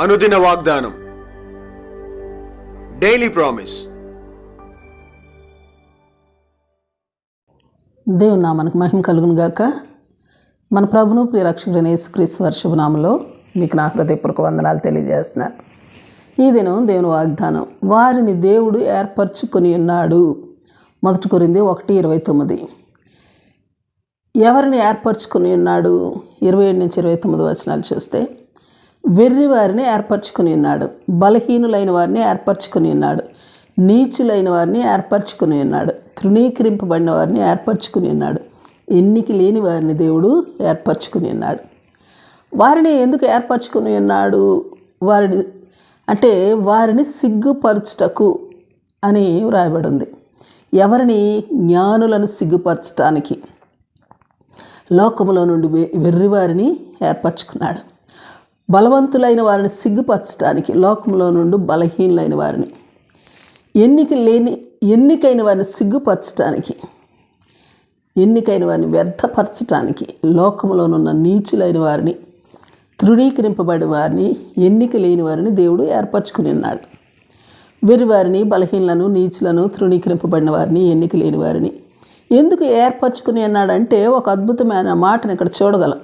అనుదిన వాగ్దానం. Daily promise దేవుని నామానికి మహిమ కలుగును గాక. మన ప్రభును ప్రియరక్షకుడైన యేసుక్రీస్తు వర్షపు శుభనామంలో మీకు నా హృదయపూర్వక వందనాలు తెలియజేస్తున్నాను. ఈ దినం దేవుని వాగ్దానం వారిని దేవుడు ఏర్పరచుకొని ఉన్నాడు. మొదటి కొరింది ఒకటి ఇరవై తొమ్మిది. ఎవరిని ఏర్పరచుకుని ఉన్నాడు? ఇరవై ఏడు నుంచి ఇరవై తొమ్మిది వచనాలు చూస్తే వెర్రి వారిని ఏర్పరచుకుని ఉన్నాడు. బలహీనులైన వారిని ఏర్పరచుకుని ఉన్నాడు. నీచులైన వారిని ఏర్పరచుకుని ఉన్నాడు. తృణీకరింపబడిన వారిని ఏర్పరచుకుని ఉన్నాడు. ఎన్నిక లేని వారిని దేవుడు ఏర్పరచుకుని ఉన్నాడు. వారిని ఎందుకు ఏర్పరచుకుని ఉన్నాడు? వారిని అంటే వారిని సిగ్గుపరచుటకు అని వ్రాయబడి ఉంది ఎవరిని? జ్ఞానులను సిగ్గుపరచటానికి. లోకములో నుండి వె- వెర్రివారిని ఏర్పరచుకున్నాడు. బలవంతులైన వారిని సిగ్గుపరచడానికి లోకంలో నుండి బలహీనులైన వారిని ఎన్నిక లేని ఎన్నికైన వారిని సిగ్గుపరచటానికి ఎన్నికైన వారిని వ్యర్థపరచడానికి లోకంలోనున్న నీచులైన వారిని తృణీకరింపబడి వారిని ఎన్నిక లేని వారిని దేవుడు ఏర్పరచుకుని ఉన్నాడు. వెరివారిని బలహీనలను నీచులను తృణీకరింపబడిన వారిని ఎన్నిక లేని వారిని ఎందుకు ఏర్పరచుకుని అన్నాడంటే ఒక అద్భుతమైన మాటను ఇక్కడ చూడగలం.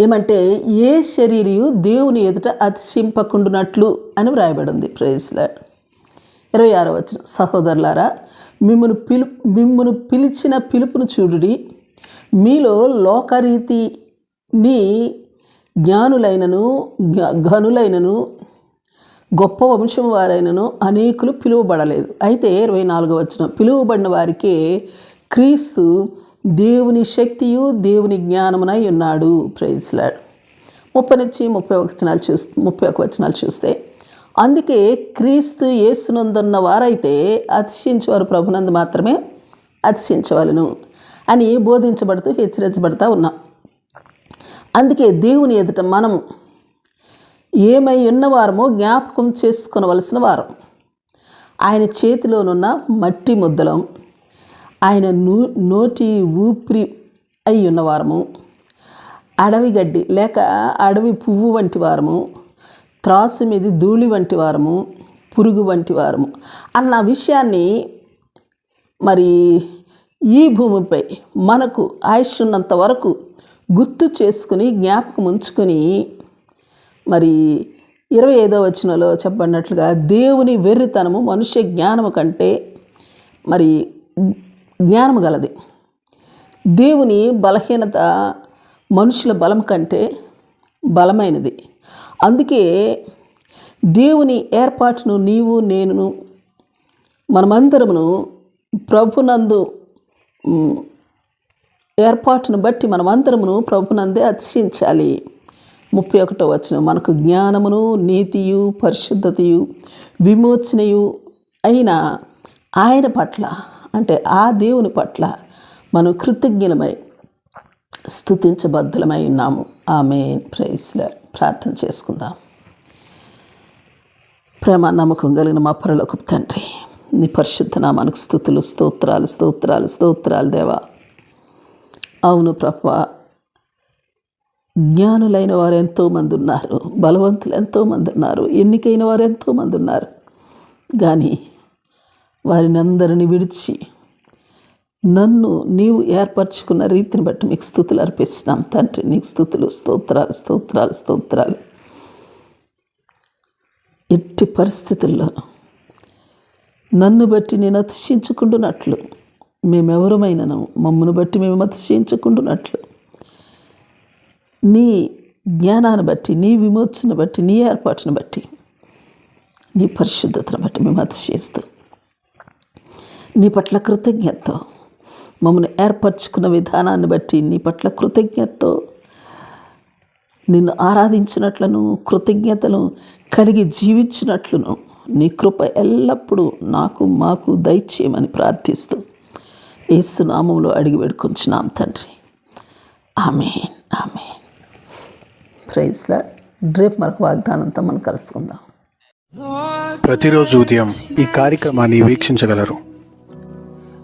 ఏమంటే ఏ శరీరయు దేవుని ఎదుట అతిశింపకుండునట్లు అని వ్రాయబడింది. ప్రేస్లా ఇరవై ఆరో వచ్చిన సహోదరులారా మిమ్మను పిలు మిమ్మను పిలిచిన పిలుపును చూడుడి. మీలో లోకరీతిని జ్ఞానులైనను ఘనులైనను గొప్ప వంశం వారైనను అనేకులు పిలువబడలేదు. అయితే ఇరవై నాలుగో వచ్చిన పిలువబడిన వారికే క్రీస్తు దేవుని శక్తియు దేవుని జ్ఞానమునై ఉన్నాడు. ప్రైజ్లాడ్ ముప్పై నుంచి ముప్పై ఒక వచనాలు చూస్తే ముప్పై ఒక వచనాలు చూస్తే అందుకే క్రీస్తు యేసునందున్న వారైతే అతిశించేవారు ప్రభునందు మాత్రమే అతిశించవలను అని బోధించబడుతూ హెచ్చరించబడతా ఉన్నాం. అందుకే దేవుని ఎదుట మనము ఏమై ఉన్నవారమో జ్ఞాపకం చేసుకునవలసిన వారం. ఆయన చేతిలోనున్న మట్టి ముద్దలం. ఆయన నూ నోటి ఊపిరి అయి ఉన్నవారము అడవి గడ్డి లేక అడవి పువ్వు వంటి వారము త్రాసు మీద ధూళి వంటి వారము పురుగు వంటి వారము అన్న విషయాన్ని మరి ఈ భూమిపై మనకు ఆయుష్ ఉన్నంత వరకు గుర్తు చేసుకుని జ్ఞాపకం ఉంచుకొని మరి ఇరవై ఐదో వచనంలో చెప్పబడినట్లుగా దేవుని వెర్రితనము మనుష్య జ్ఞానము కంటే మరి జ్ఞానము గలది. దేవుని బలహీనత మనుషుల బలం కంటే బలమైనది. అందుకే దేవుని ఏర్పాటును నీవు నేనును మనమందరమును ప్రభునందు ఏర్పాటును బట్టి మనమందరమును ప్రభునందే అతిశించాలి ముప్పై ఒకటో వచ్చిన మనకు జ్ఞానమును నీతియు పరిశుద్ధతయు విమోచనయు అయిన ఆయన పట్ల అంటే ఆ దేవుని పట్ల మనం కృతజ్ఞలమై స్థుతించబద్ధులమై ఉన్నాము. ఆమె ప్రైస్లో ప్రార్థన చేసుకుందాం. ప్రేమ నమ్మకం కలిగిన మా పరలోకపు తండ్రి నీ పరిశుద్ధ నామానికి స్థుతులు స్తోత్రాలు స్తోత్రాలు స్తోత్రాలు దేవా. అవును ప్రభ జ్ఞానులైన వారు ఎంతోమంది ఉన్నారు బలవంతులు ఎంతోమంది ఉన్నారు ఎన్నికైన వారు ఎంతోమంది ఉన్నారు. కానీ వారిని అందరిని విడిచి నన్ను నీవు ఏర్పరచుకున్న రీతిని బట్టి మీకు స్థుతులు అర్పిస్తున్నాం. తండ్రి నీకు స్థుతులు స్తోత్రాలు స్తోత్రాలు స్తోత్రాలు. ఎట్టి పరిస్థితుల్లోనూ నన్ను బట్టి నేను అతిశయించుకుంటున్నట్లు మేమెవరమైనను మమ్మను బట్టి మేము అతిశయించుకుంటున్నట్లు నీ జ్ఞానాన్ని బట్టి నీ విమోచన బట్టి నీ ఏర్పాటును బట్టి నీ పరిశుద్ధతను బట్టి మేము అతిశయిస్తూ నీ పట్ల కృతజ్ఞతతో మమ్మల్ని ఏర్పరచుకున్న విధానాన్ని బట్టి నీ పట్ల కృతజ్ఞతతో నిన్ను ఆరాధించినట్లను కృతజ్ఞతను కలిగి జీవించినట్లును. నీ కృప ఎల్లప్పుడూ నాకు మాకు దయచేయమని ప్రార్థిస్తూ ఏసునామంలో అడిగి పెడుకుంటున్నాం తండ్రి. ఆమె ఆమె ప్రైజ్లా రేపు మరొక వాగ్దానంతో మనం కలుసుకుందాం. ప్రతిరోజు ఉదయం ఈ కార్యక్రమాన్ని వీక్షించగలరు.